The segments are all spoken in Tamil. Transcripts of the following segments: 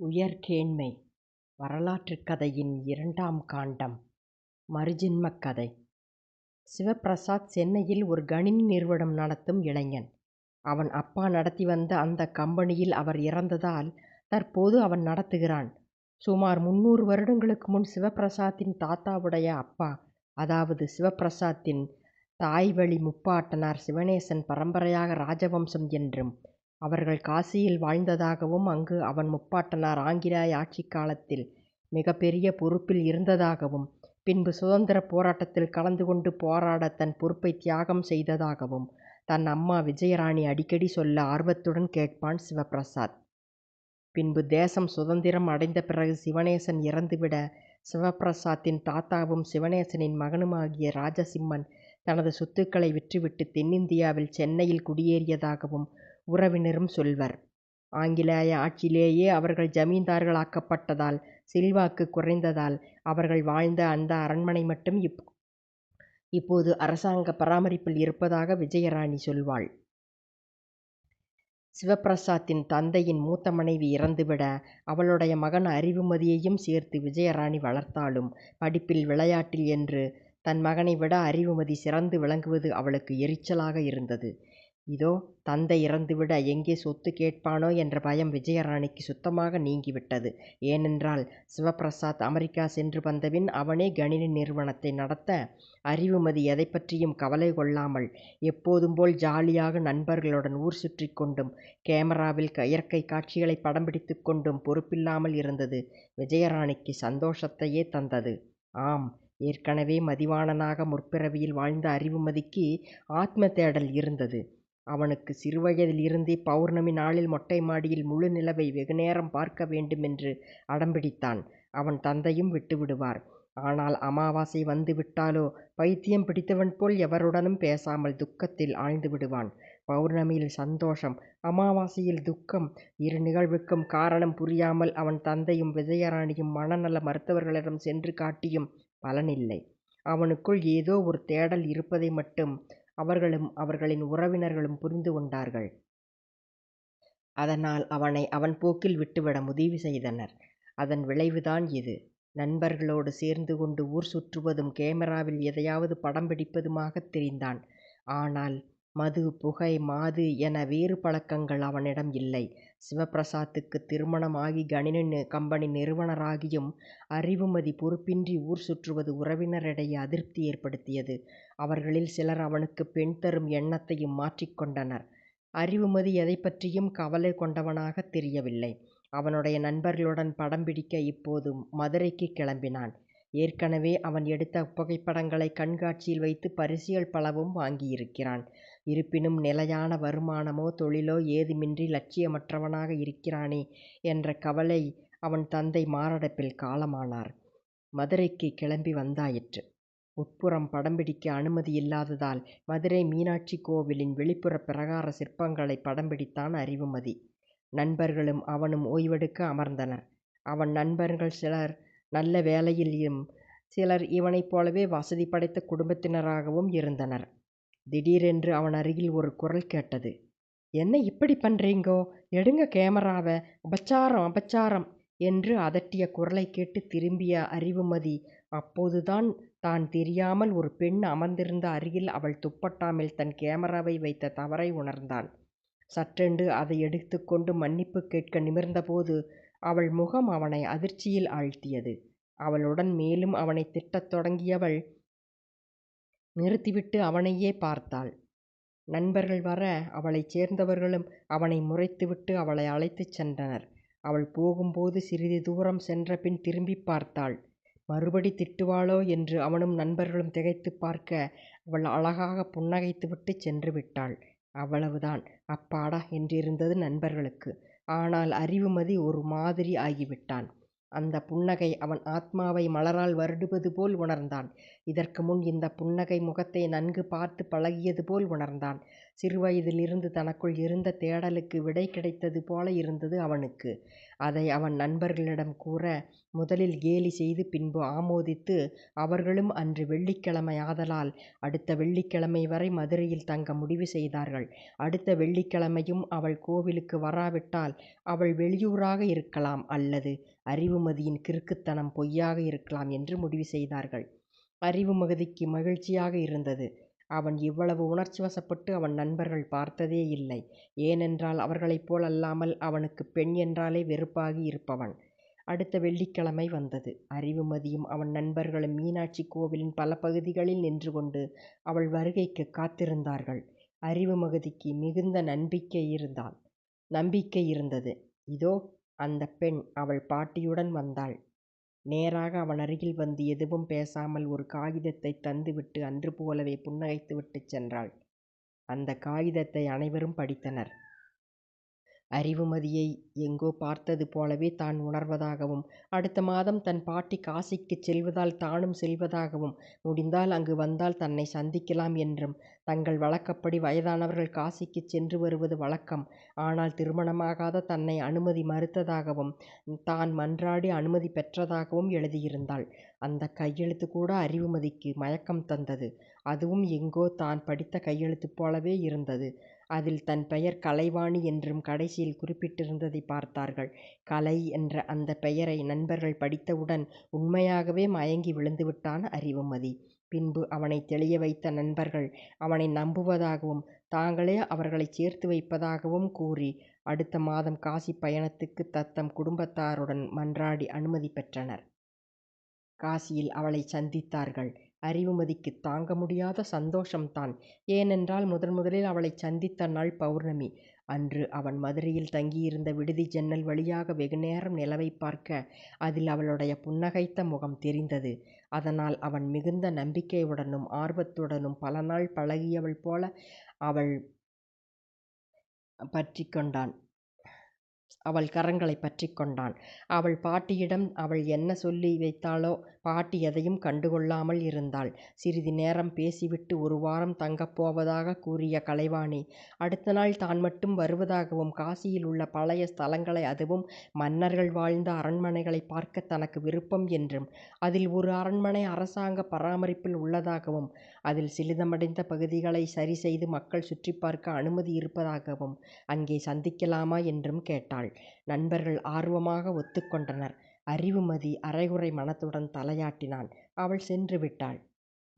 உயர்கேண்மை வரலாற்றுக் கதையின் இரண்டாம் காண்டம் மறுஜென்மக் கதை சிவபிரசாத் சென்னையில் ஒரு கணினி நிறுவனம் நடத்தும் இளைஞன். அவன் அப்பா நடத்தி வந்த அந்தக் கம்பெனியில் அவர் இறந்ததால் தற்போது அவன் நடத்துகிறான். சுமார் முன்னூறு வருடங்களுக்கு முன் சிவபிரசாத்தின் தாத்தாவுடைய அப்பா அதாவது சிவபிரசாத்தின் தாய்வழி முப்பாட்டனார் சிவநேசன் பரம்பரையாக ராஜவம்சம் என்றும் அவர்கள் காசியில் வாழ்ந்ததாகவும் அங்கு அவன் முப்பாட்டனார் ஆங்கிலேய ஆட்சிக் காலத்தில் மிகப்பெரிய பொறுப்பில் இருந்ததாகவும் பின்பு சுதந்திரப் போராட்டத்தில் கலந்து கொண்டு போராட தன் பொறுப்பை தியாகம் செய்ததாகவும் தன் அம்மா விஜயராணி அடிக்கடி சொல்ல ஆர்வத்துடன் கேட்பான் சிவபிரசாத். பின்பு தேசம் சுதந்திரம் அடைந்த பிறகு சிவநேசன் இறந்துவிட சிவபிரசாத்தின் தாத்தாவும் சிவநேசனின் மகனுமாகிய ராஜசிம்மன் தனது சொத்துக்களை விற்றுவிட்டு தென்னிந்தியாவில் சென்னையில் குடியேறியதாகவும் உறவினரும் சொல்வர். ஆங்கிலேய ஆட்சியிலேயே அவர்கள் ஜமீன்தார்களாக்கப்பட்டதால் செல்வாக்கு குறைந்ததால் அவர்கள் வாழ்ந்த அந்த அரண்மனை மட்டும் இப்போது அரசாங்க பராமரிப்பில் இருப்பதாக விஜயராணி சொல்வாள். சிவபிரசாத்தின் தந்தையின் மூத்த மனைவி இறந்துவிட அவளுடைய மகன் அறிவுமதியையும் சேர்த்து விஜயராணி வளர்த்தாலும் படிப்பில் விளையாட்டில் என்று தன் மகனை விட அறிவுமதி சிறந்து விளங்குவது அவளுக்கு எரிச்சலாக இருந்தது. இதோ தந்தை இறந்துவிட எங்கே சொத்து கேட்பானோ என்ற பயம் விஜயராணிக்கு சுத்தமாக நீங்கிவிட்டது. ஏனென்றால் சிவபிரசாத் அமெரிக்கா சென்று வந்தபின் அவனே கணினி நிறுவனத்தை நடத்த அறிவுமதி எதைப்பற்றியும் கவலை கொள்ளாமல் எப்போதும் போல் ஜாலியாக நண்பர்களுடன் ஊர் சுற்றிக் கொண்டும் கேமராவில் இயற்கை காட்சிகளை படம் பிடித்துக் கொண்டும் பொறுப்பில்லாமல் இருந்தது விஜயராணிக்கு சந்தோஷத்தையே தந்தது. ஆம் ஏற்கனவே மதிவாணனாக முற்பிறவியில் வாழ்ந்த அறிவுமதிக்கு ஆத்ம தேடல் இருந்தது. அவனுக்கு சிறுவயதிலிருந்தே பௌர்ணமி நாளில் மொட்டை மாடியில் முழு நிலவை வெகுநேரம் பார்க்க வேண்டுமென்று அடம்பிடித்தான். அவன் தந்தையும் விட்டுவிடுவார். ஆனால் அமாவாசை வந்து விட்டாலோ பைத்தியம் பிடித்தவன் போல் எவருடனும் பேசாமல் துக்கத்தில் ஆழ்ந்துவிடுவான். பௌர்ணமியில் சந்தோஷம் அமாவாசையில் துக்கம் இரு நிகழ்வுக்கும் காரணம் புரியாமல் அவன் தந்தையும் விஜயராணியும் மனநல மருத்துவர்களிடம் சென்று காட்டியும் பலனில்லை. அவனுக்குள் ஏதோ ஒரு தேடல் இருப்பதை மட்டும் அவர்களும் அவர்களின் உறவினர்களும் புரிந்து கொண்டார்கள். அதனால் அவனை அவன் போக்கில் விட்டுவிட முடிவு செய்தனர். அதன் விளைவுதான் இது. நண்பர்களோடு சேர்ந்து கொண்டு ஊர் சுற்றுவதும் கேமராவில் எதையாவது படம் பிடிப்பதுமாகத் திரிந்தான். ஆனால் மது புகை மாது என வேறு பழக்கங்கள் அவனிடம் இல்லை. சிவபிரசாத்துக்கு திருமணம் ஆகி கணினி கம்பெனி நிறுவனராகியும் அறிவுமதி பொறுப்பின்றி ஊர் சுற்றுவது உறவினரிடையே அதிருப்தி ஏற்படுத்தியது. அவர்களில் சிலர் அவனுக்குப் பெண் தரும் எண்ணத்தையும் மாற்றிக் கொண்டனர். அறிவுமதி எதைப்பற்றியும் கவலை கொண்டவனாகத் தெரியவில்லை. அவனுடைய நண்பர்களுடன் படம் பிடிக்க இப்போது மதுரைக்குக் கிளம்பினான். ஏற்கனவே அவன் எடுத்த புகைப்படங்களைக் கண்காட்சியில் வைத்து பரிசுகள் பலவும் வாங்கியிருக்கிறான். இருப்பினும் நிலையான வருமானமோ தொழிலோ ஏதுமின்றி லட்சியமற்றவனாக இருக்கிறானே என்ற கவலை அவன் தந்தை மாரடைப்பில் காலமானார். மதுரைக்குக் கிளம்பி வந்தாயிற்று. உட்புறம் படம் பிடிக்க அனுமதியில்லாததால் மதுரை மீனாட்சி கோவிலின் வெளிப்புறப் பிரகார சிற்பங்களைப் படம் பிடித்தான் அறிவுமதி. நண்பர்களும் அவனும் ஓய்வெடுக்க அமர்ந்தனர். அவன் நண்பர்கள் சிலர் நல்ல வேலையிலும் சிலர் இவனைப் போலவே வசதி படைத்த குடும்பத்தினராகவும் இருந்தனர். திடீரென்று அவன் அருகில் ஒரு குரல் கேட்டது. என்ன இப்படி பண்ணுறீங்கோ எடுங்க கேமராவை அபச்சாரம் அபச்சாரம் என்று அதட்டிய குரலைக் கேட்டு திரும்பிய அறிவுமதி அப்போதுதான் தான் தெரியாமல் ஒரு பெண் அமர்ந்திருந்த அருகில் அவள் துப்பட்டா மேல் தன் கேமராவை வைத்த தவறை உணர்ந்தான். சட்டென்று அதை எடுத்துக்கொண்டு மன்னிப்பு கேட்க நிமிர்ந்தபோது அவள் முகம் அவனை அதிர்ச்சியில் ஆழ்த்தியது. அவளுடன் மேலும் அவனைத் திட்டத் தொடங்கியவள் நிறுத்திவிட்டு அவனையே பார்த்தாள். நண்பர்கள் வர அவளைச் சேர்ந்தவர்களும் அவனை முறைத்துவிட்டு அவளை அழைத்துச் சென்றனர். அவள் போகும்போது சிறிது தூரம் சென்றபின் திரும்பிப் பார்த்தாள். மறுபடி திட்டுவாளோ என்று அவனும் நண்பர்களும் திகைத்துப் பார்க்க அவள் அழகாகப் புன்னகைத்துவிட்டுச் சென்றுவிட்டாள். அவ்வளவுதான் அப்பாடா என்றிருந்தது நண்பர்களுக்கு. ஆனால் அறிவுமதி ஒரு மாதிரி ஆகிவிட்டான். அந்தப் புன்னகை அவன் ஆத்மாவை மலரால் வருடுவது போல் உணர்ந்தான். இதற்கு முன் இந்தப் புன்னகை முகத்தை நன்கு பார்த்துப் பழகியது போல் உணர்ந்தான். சிறுவயதிலிருந்து தனக்குள் இருந்த தேடலுக்கு விடை கிடைத்தது போல இருந்தது அவனுக்கு. அதை அவன் நண்பர்களிடம் கூற, முதலில் கேலி செய்து பின்பு ஆமோதித்து அவர்களும் அன்று வெள்ளிக்கிழமை ஆதலால் அடுத்த வெள்ளிக்கிழமை வரை மதுரையில் தங்க முடிவு செய்தார்கள். அடுத்த வெள்ளிக்கிழமையும் அவள் கோவிலுக்கு வராவிட்டால் அவள் வெளியூராக இருக்கலாம் அல்லது அறிவுமதியின் கிறுக்குத்தனம் பொய்யாக இருக்கலாம் என்று முடிவு செய்தார்கள். அறிவுமதிக்கு மகிழ்ச்சியாக இருந்தது. அவன் இவ்வளவு உணர்ச்சிவசப்பட்டு அவன் நண்பர்கள் பார்த்ததே இல்லை. ஏனென்றால் அவர்களைப் போல் அல்லாமல் அவனுக்குப் பெண் என்றாலே வெறுப்பாகி இருப்பவன். அடுத்த வெள்ளிக்கிழமை வந்தது. அறிவுமதியும் அவன் நண்பர்களும் மீனாட்சி கோவிலின் பல பகுதிகளில் நின்று கொண்டு அவள் வருகைக்குக் காத்திருந்தார்கள். அறிவுமதிக்கு மிகுந்த நம்பிக்கை இருந்தது. இதோ. அந்தப் பெண் அவள் பாட்டியுடன் வந்தாள். நேராக அவனருகில் வந்து எதுவும் பேசாமல் ஒரு காகிதத்தைத் தந்துவிட்டு அன்று போலவே புன்னகைத்துவிட்டுச் சென்றாள். அந்தக் காகிதத்தை அனைவரும் படித்தனர். அறிவுமதியை எங்கோ பார்த்தது போலவே தான் உணர்வதாகவும் அடுத்த மாதம் தன் பாட்டி காசிக்குச் செல்வதால் தானும் செல்வதாகவும் முடிந்தால் அங்கு வந்தால் தன்னை சந்திக்கலாம் என்றும் தங்கள் வழக்கப்படி வயதானவர்கள் காசிக்குச் சென்று வருவது வழக்கம். ஆனால் திருமணமாகாத தன்னை அனுமதி மறுத்ததாகவும் தான் மன்றாடி அனுமதி பெற்றதாகவும் எழுதியிருந்தாள். அந்தக் கையெழுத்துக்கூட அறிவுமதிக்கு மயக்கம் தந்தது. அதுவும் எங்கோ தான் படித்த கையெழுத்துப் போலவே இருந்தது. அதில் தன் பெயர் கலைவாணி என்றும் கடைசியில் குறிப்பிட்டிருந்ததைப் பார்த்தார்கள். கலை என்ற அந்தப் பெயரை நண்பர்கள் படித்தவுடன் உண்மையாகவே மயங்கி விழுந்துவிட்டான் அறிவுமதி. பின்பு அவனைத் தெளிய வைத்த நண்பர்கள் அவனை நம்புவதாகவும் தாங்களே அவர்களைச் சேர்த்து வைப்பதாகவும் கூறி அடுத்த மாதம் காசிப் பயணத்துக்குத் தத்தம் குடும்பத்தாருடன் மன்றாடி அனுமதி பெற்றனர். காசியில் அவளைச் சந்தித்தார்கள். அறிவுமதிக்குத் தாங்க முடியாத சந்தோஷம்தான். ஏனென்றால் முதன் முதலில் அவளைச் சந்தித்த நாள் பவுர்ணமி. அன்று அவன் மதுரையில் தங்கியிருந்த விடுதி ஜன்னல் வழியாக வெகுநேரம் நிலவைப் பார்க்க அதில் அவளுடைய புன்னகைத்த முகம் தெரிந்தது. அதனால் அவன் மிகுந்த நம்பிக்கையுடனும் ஆர்வத்துடனும் பலநாள் பழகியவள் போல அவள் அவள் கரங்களைப் பற்றி கொண்டான். அவள் பாட்டியிடம் அவள் என்ன சொல்லி வைத்தாளோ? பாட்டி எதையும் கண்டுகொள்ளாமல் இருந்தாள். சிறிது நேரம் பேசிவிட்டு ஒரு வாரம் தங்கப் போவதாகக் கூறிய கலைவாணி அடுத்த நாள் தான் மட்டும் வருவதாகவும் காசியில் உள்ள பழைய ஸ்தலங்களை அதுவும் மன்னர்கள் வாழ்ந்த அரண்மனைகளைப் பார்க்கத் தனக்கு விருப்பம் என்றும் அதில் ஒரு அரண்மனை அரசாங்க பராமரிப்பில் உள்ளதாகவும் அதில் சிலிதமடைந்த பகுதிகளை சரி செய்து மக்கள் சுற்றிப் பார்க்க அனுமதி இருப்பதாகவும் அங்கே சந்திக்கலாமா என்றும் கேட்டாள். நண்பர்கள் ஆர்வமாக ஒத்துக்கொண்டனர் அறிவுமதி அரைகுறை மனத்துடன் தலையாட்டினான். அவள் சென்று விட்டாள்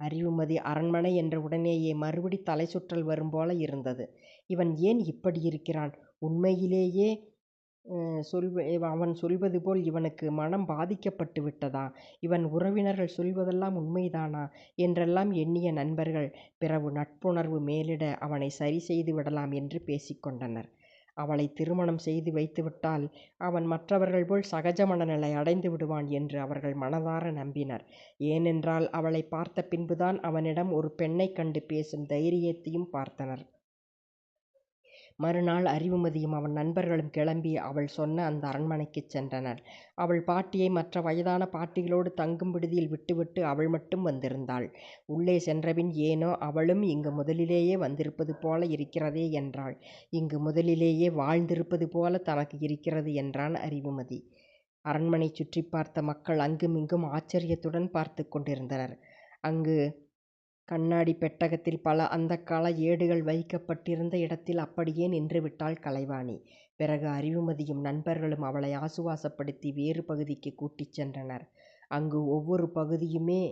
அறிவுமதி அரண்மனை என்ற உடனேயே மறுபடி தலை சுற்றல் வரும் வரும்போல இருந்தது. இவன் ஏன் இப்படி இருக்கிறான் உண்மையிலேயே அவன் சொல்வது போல் இவனுக்கு மனம் பாதிக்கப்பட்டு விட்டதா? இவன் உறவினர்கள் சொல்வதெல்லாம் உண்மைதானா? என்றெல்லாம் எண்ணிய நண்பர்கள் பிறகு நட்புணர்வு மேலிட அவனை சரி செய்து விடலாம் என்று பேசிக்கொண்டனர் அவளை திருமணம் செய்து வைத்துவிட்டால் அவன் மற்றவர்கள் போல் சகஜ மனநிலை அடைந்து விடுவான் என்று அவர்கள் மனதார நம்பினர். ஏனென்றால் அவளைப் பார்த்த பின்புதான் அவனிடம் ஒரு பெண்ணைக் கண்டு பேசும் தைரியத்தையும் பார்த்தனர். மறுநாள் அறிவுமதியும் அவன் நண்பர்களும் கிளம்பி அவள் சொன்ன அந்த அரண்மனைக்குச் சென்றனர். அவள் பாட்டியை மற்ற வயதான பாட்டிகளோடு தங்கும் விடுதியில் விட்டுவிட்டு அவள் மட்டும் வந்திருந்தாள். உள்ளே சென்றபின் ஏனோ அவளும் இங்கு முதலிலேயே வந்திருப்பது போல இருக்கிறதே என்றாள். இங்கு முதலிலேயே வாழ்ந்திருப்பது போல தனக்கு இருக்கிறது என்றான் அறிவுமதி. அரண்மனை சுற்றிப் பார்த்த மக்கள் அங்குமிங்கும் ஆச்சரியத்துடன் பார்த்துக் கொண்டிருந்தனர். அங்கு கண்ணாடி பெட்டகத்தில் பல அந்தக்கால ஏடுகள் வைக்கப்பட்டிருந்த இடத்தில் அப்படியே நின்றுவிட்டாள் கலைவாணி. பிறகு அறிவுமதியும் நண்பர்களும் அவளை ஆசுவாசப்படுத்தி வேறு பகுதிக்குக் கூட்டிச் சென்றனர். அங்கு ஒவ்வொரு பகுதியுமே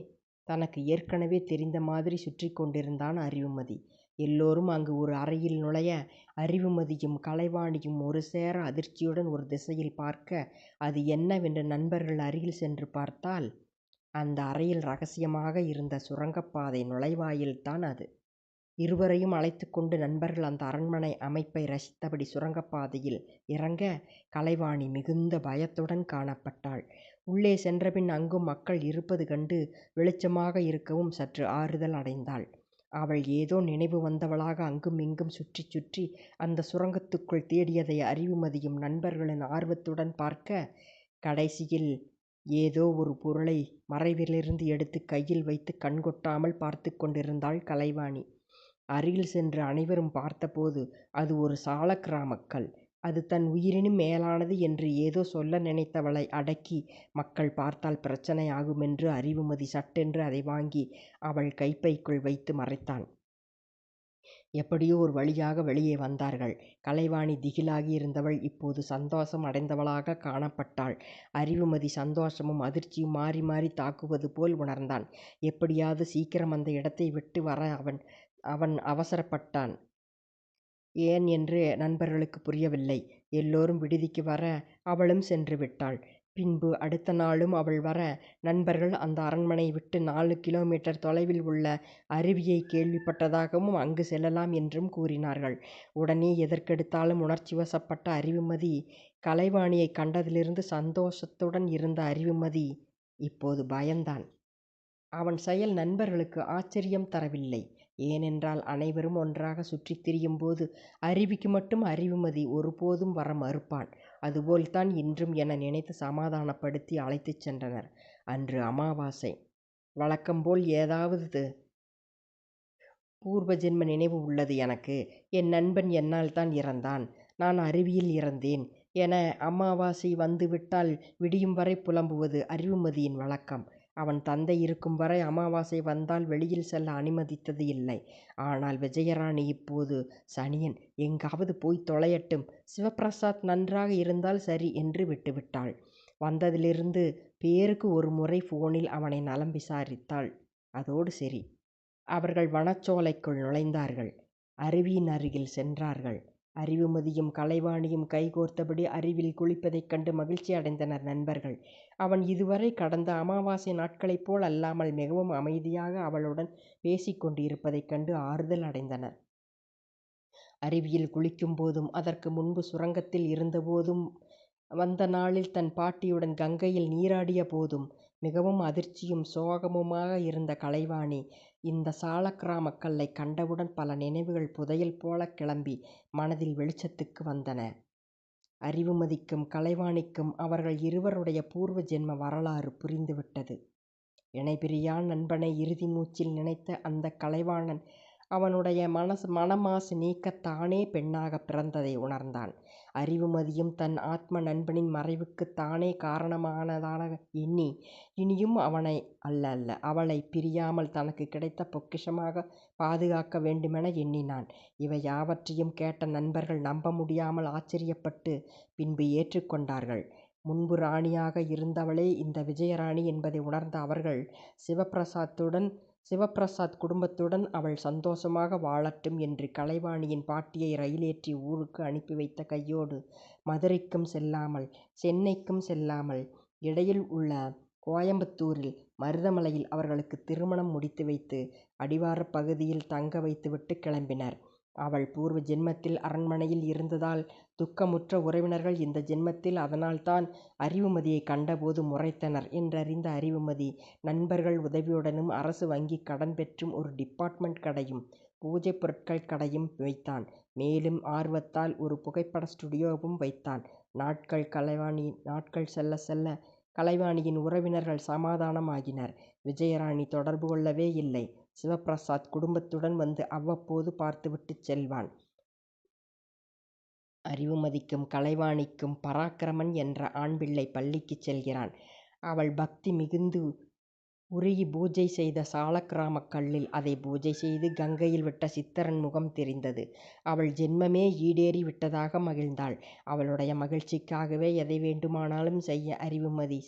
தனக்கு ஏற்கனவே தெரிந்த மாதிரி சுற்றிக் கொண்டிருந்தான் அறிவுமதி. எல்லோரும் அங்கு ஒரு அறையில் நுழைய அறிவுமதியும் கலைவாணியும் ஒருசேர அதிர்ச்சியுடன் ஒரு திசையில் பார்க்க அது என்னவென்று நண்பர்கள் அருகில் சென்று பார்த்தால் அந்த அறையில் ரகசியமாக இருந்த சுரங்கப்பாதை நுழைவாயில்தான் அது. இருவரையும் அழைத்துக்கொண்டு நண்பர்கள் அந்த அரண்மனை அமைப்பை ரசித்தபடி சுரங்கப்பாதையில் இறங்க கலைவாணி மிகுந்த பயத்துடன் காணப்பட்டாள். உள்ளே சென்றபின் அங்கும் மக்கள் இருப்பது கண்டு வெளிச்சமாக இருக்கவும் சற்று ஆறுதல் அடைந்தாள். அவள் ஏதோ நினைவு வந்தவளாக அங்கும் இங்கும் சுற்றிச் சுற்றி அந்தச் சுரங்கத்துக்குள் தேடியதை அறிவுமதியும் நண்பர்களும் ஆர்வத்துடன் பார்க்க கடைசியில் ஏதோ ஒரு பொருளை மறைவிலிருந்து எடுத்துக் கையில் வைத்துக் கண்கொட்டாமல் பார்த்துக் கொண்டிருந்தாள் கலைவாணி. அருகில் சென்று அனைவரும் பார்த்தபோது அது ஒரு சாலக்கிராமக் கல். அது தன் உயிரினும் மேலானது என்று ஏதோ சொல்ல நினைத்தவளை அடக்கி மக்கள் பார்த்தால் பிரச்சனை ஆகுமென்று அறிவுமதி சட்டென்று அதை வாங்கி அவள் கைப்பைக்குள் வைத்து மறைத்தான். எப்படியோ ஒரு வழியாக வெளியே வந்தார்கள். கலைவாணி திகிலாகி இருந்தவள் இப்போது சந்தோஷம் அடைந்தவளாகக் காணப்பட்டாள். அறிவுமதி சந்தோஷமும் அதிர்ச்சியும் மாறி மாறித் தாக்குவது போல் உணர்ந்தான். எப்படியாவது சீக்கிரம் அந்த இடத்தை விட்டு வர அவன் அவன் அவசரப்பட்டான். ஏன் என்று நண்பர்களுக்குப் புரியவில்லை. எல்லோரும் விடுதிக்கு வர அவளும் சென்று விட்டாள். பின்பு அடுத்த நாளும் அவள் வர நண்பர்கள் அந்த அரண்மனையை விட்டு நாலு கிலோமீட்டர் தொலைவில் உள்ள அருவியைக் கேள்விப்பட்டதாகவும் அங்கு செல்லலாம் என்றும் கூறினார்கள். உடனே எதற்கெடுத்தாலும் உணர்ச்சிவசப்பட்ட அறிவுமதி கலைவாணியைக் கண்டதிலிருந்து சந்தோஷத்துடன் இருந்த அறிவுமதி இப்போது பயந்தான். அவன் செயல் நண்பர்களுக்கு ஆச்சரியம் தரவில்லை. ஏனென்றால் அனைவரும் ஒன்றாகச் சுற்றித் திரியும்போது அருவிக்கு மட்டும் அறிவுமதி ஒருபோதும் வர மறுப்பான். அதுபோல்தான் இன்றும் என நினைத்து சமாதானப்படுத்தி அழைத்துச் சென்றனர். அன்று அமாவாசை. வழக்கம்போல் ஏதாவது பூர்வ ஜென்ம நினைவு உள்ளது எனக்கு. என் நண்பன் என்னால்தான் இறந்தான். நான் அருவியில் இறந்தேன் என அமாவாசை வந்துவிட்டால் விடியும் வரை புலம்புவது அறிவுமதியின் வழக்கம். அவன் தந்தை இருக்கும் வரை அமாவாசை வந்தால் வெளியில் செல்ல அனுமதித்தது இல்லை. ஆனால் விஜயராணி இப்போது சனியன் எங்காவது போய்த் தொலையட்டும் சிவபிரசாத் நன்றாக இருந்தால் சரி என்று விட்டுவிட்டாள். வந்ததிலிருந்து பேருக்கு ஒரு முறை போனில் அவனை நலம் விசாரித்தாள். அதோடு சரி. அவர்கள் வனச்சோலைக்குள் நுழைந்தார்கள். அருவியின் அருகில் சென்றார்கள். அறிவுமதியும் கலைவாணியும் கைகோர்த்தபடி அருவியில் குளிப்பதைக் கண்டு மகிழ்ச்சி அடைந்தனர் நண்பர்கள். அவன் இதுவரை கடந்த அமாவாசை நாட்களைப் போல் அல்லாமல் மிகவும் அமைதியாக அவளுடன் பேசிக் கொண்டு கண்டு ஆறுதல் அடைந்தனர். அருவியில் குளிக்கும்போதும் அதற்கு முன்பு சுரங்கத்தில் இருந்தபோதும் வந்த நாளில் தன் பாட்டியுடன் கங்கையில் நீராடிய போதும் மிகவும் அதிர்ச்சியும் சோகமுமாக இருந்த கலைவாணி இந்தச் சாலக்கிராமக் கல்லைக் கண்டவுடன் பல நினைவுகள் புதையல் போலக் கிளம்பி மனதில் வெளிச்சத்துக்கு வந்தன. அறிவுமதிக்கும் கலைவாணிக்கும் அவர்கள் இருவருடைய பூர்வ ஜென்ம வரலாறு புரிந்துவிட்டது. இணைபிரியா நண்பனை இறுதி மூச்சில் நினைத்த அந்தக் கலைவாணன் அவனுடைய மனமாசு நீக்கத் தானே பெண்ணாகப் பிறந்ததை உணர்ந்தான். அறிவுமதியும் தன் ஆத்ம நண்பனின் மறைவுக்குத் தானே காரணமானதாக எண்ணி இனியும் அவனை அல்ல அல்ல அவளைப் பிரியாமல் தனக்குக் கிடைத்த பொக்கிஷமாகப் பாதுகாக்க வேண்டுமென எண்ணினான். இவை யாவற்றையும் கேட்ட நண்பர்கள் நம்ப முடியாமல் ஆச்சரியப்பட்டு பின்பு ஏற்றுக் கொண்டார்கள். முன்பு ராணியாக இருந்தவளே இந்த விஜயராணி என்பதை உணர்ந்த அவர்கள் சிவபிரசாத்துடன் சிவபிரசாத் குடும்பத்துடன் அவள் சந்தோஷமாக வாழட்டும் என்று கலைவாணியின் பாட்டியை ரயிலேற்றி ஊருக்கு அனுப்பி வைத்த கையோடு மதுரைக்கும் செல்லாமல் சென்னைக்கும் செல்லாமல் இடையில் உள்ள கோயம்புத்தூரில் மருதமலையில் அவர்களுக்குத் திருமணம் முடித்து வைத்து அடிவாரப் பகுதியில் தங்க வைத்துவிட்டுக் கிளம்பினர். அவள் பூர்வ ஜென்மத்தில் அரண்மனையில் இருந்ததால் துக்கமுற்ற உறவினர்கள் இந்த ஜென்மத்தில் அதனால்தான் அறிவுமதியைக் கண்டபோது முறைத்தனர் என்றறிந்த அறிவுமதி நண்பர்கள் உதவியுடனும் அரசு வங்கி கடன் பெற்றும் ஒரு டிபார்ட்மெண்ட் கடையும் பூஜைப் பொருட்கள் கடையும் வைத்தான். மேலும் ஆர்வத்தால் ஒரு புகைப்பட ஸ்டுடியோவும் வைத்தான். நாட்கள் கலைவாணி நாட்கள் செல்லச் செல்ல கலைவாணியின் உறவினர்கள் சமாதானமாகினர். விஜயராணி தொடர்பு கொள்ளவே இல்லை. சிவபிரசாத் குடும்பத்துடன் வந்து அவ்வப்போது பார்த்துவிட்டுச் செல்வான். அறிவுமதிக்கும் கலைவாணிக்கும் பராக்கிரமன் என்ற ஆண்பிள்ளை பள்ளிக்குச் செல்கிறான். அவள் பக்தி மிகுந்து உருகி பூஜை செய்த சாலக்கிராமக் கல்லில் அதை பூஜை செய்து கங்கையில் விட்ட சித்தரன் முகம் தெரிந்தது. அவள் ஜென்மமே ஈடேறி விட்டதாக மகிழ்ந்தாள். அவளுடைய மகிழ்ச்சிக்காகவே எதை வேண்டுமானாலும் செய்ய அறிவுமதி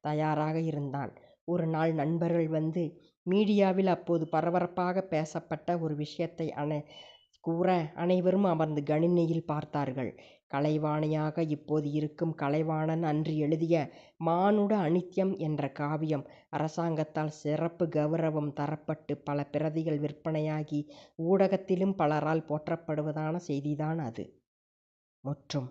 தயாராக இருந்தான். ஒரு நாள் நண்பர்கள் வந்து மீடியாவில் அப்போது பரபரப்பாக பேசப்பட்ட ஒரு விஷயத்தை அனை கூற அனைவரும் அமர்ந்து கணினியில் பார்த்தார்கள். கலைவாணியாக இப்போது இருக்கும் கலைவாணன் அன்று எழுதிய மானுட அநித்யம் என்ற காவியம் அரசாங்கத்தால் சிறப்பு கவுரவம் தரப்பட்டு பல பிரதிகள் விற்பனையாகி ஊடகத்திலும் பலரால் போற்றப்படுவதான செய்திதான் அது. முற்றும்.